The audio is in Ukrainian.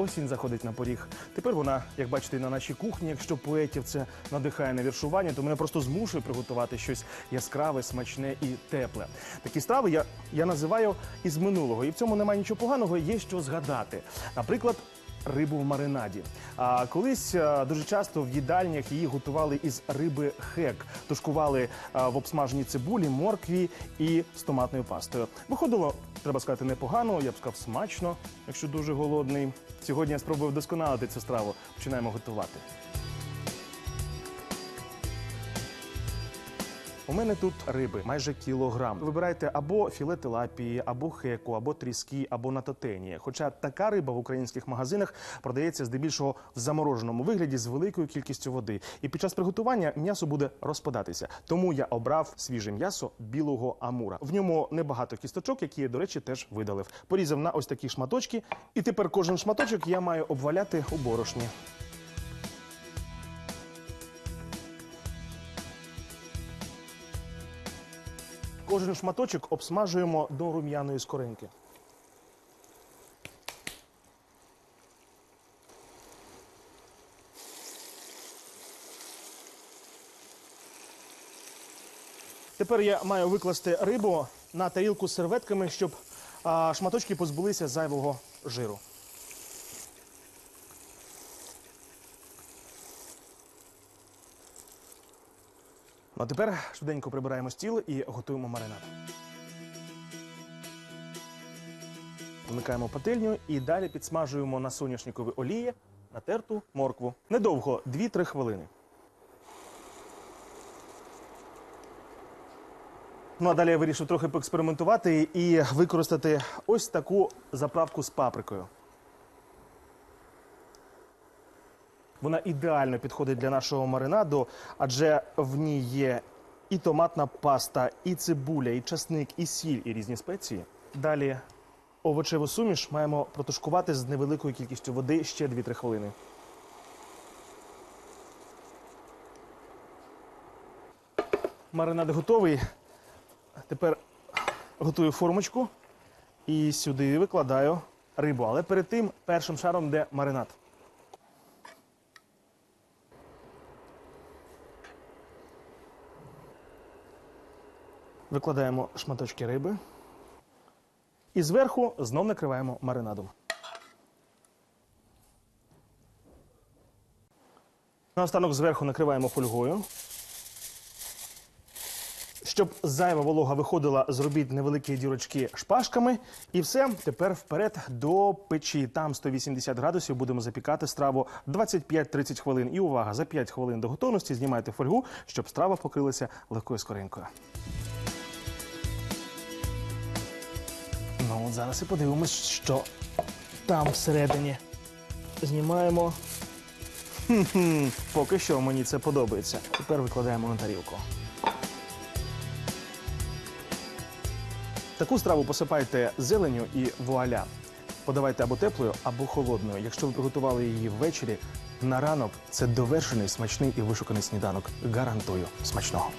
Осінь заходить на поріг. Тепер вона, як бачите, на нашій кухні. Якщо поетів це надихає на віршування, то мене просто змушує приготувати щось яскраве, смачне і тепле. Такі страви я, я називаю із минулого, і в цьому немає нічого поганого. Є що згадати. Наприклад. Рибу в маринаді. А колись а, дуже часто в їдальнях її готували із риби хек, тушкували а, в обсмаженій цибулі, моркві і з томатною пастою. Виходило, треба сказати, непогано, я б сказав, смачно, якщо дуже голодний. Сьогодні я спробую вдосконалити цю страву. Починаємо готувати. У мене тут риби майже кілограм. Вибирайте або філе тилапії, або хеку, або тріски, або натотені. Хоча така риба в українських магазинах продається здебільшого в замороженому вигляді з великою кількістю води. І під час приготування м'ясо буде розпадатися. Тому я обрав свіже м'ясо білого амура. В ньому небагато кісточок, які я, до речі, теж видалив. Порізав на ось такі шматочки. І тепер кожен шматочок я маю обваляти у борошні. Кожен шматочок обсмажуємо до рум'яної скоринки. Тепер я маю викласти рибу на тарілку з серветками, щоб шматочки позбулися зайвого жиру. Ну, а тепер швиденько прибираємо стіл і готуємо маринад. Вмикаємо пательню і далі підсмажуємо на соняшниковій олії натерту моркву. Недовго 2-3 хвилини. Ну а далі я вирішив трохи поекспериментувати і використати ось таку заправку з паприкою. Вона ідеально підходить для нашого маринаду, адже в ній є і томатна паста, і цибуля, і часник, і сіль, і різні спеції. Далі овочеву суміш маємо протушкувати з невеликою кількістю води ще 2-3 хвилини. Маринад готовий. Тепер готую формочку і сюди викладаю рибу. Але перед тим першим шаром йде маринад. Викладаємо шматочки риби. І зверху знов накриваємо маринадом. Наостанок зверху накриваємо фольгою. Щоб зайва волога виходила, зробіть невеликі дірочки шпажками. І все, тепер вперед до печі. Там 180 градусів будемо запікати страву 25-30 хвилин. І увага, за 5 хвилин до готовності знімайте фольгу, щоб страва покрилася легкою скоринкою. Ну, от зараз і подивимось, що там всередині. Знімаємо. Хм-хм, поки що мені це подобається. Тепер викладаємо на тарілку. Таку страву посипайте зеленю і вуаля. Подавайте або теплою, або холодною. Якщо ви приготували її ввечері, на ранок це довершений, смачний і вишуканий сніданок. Гарантую смачного.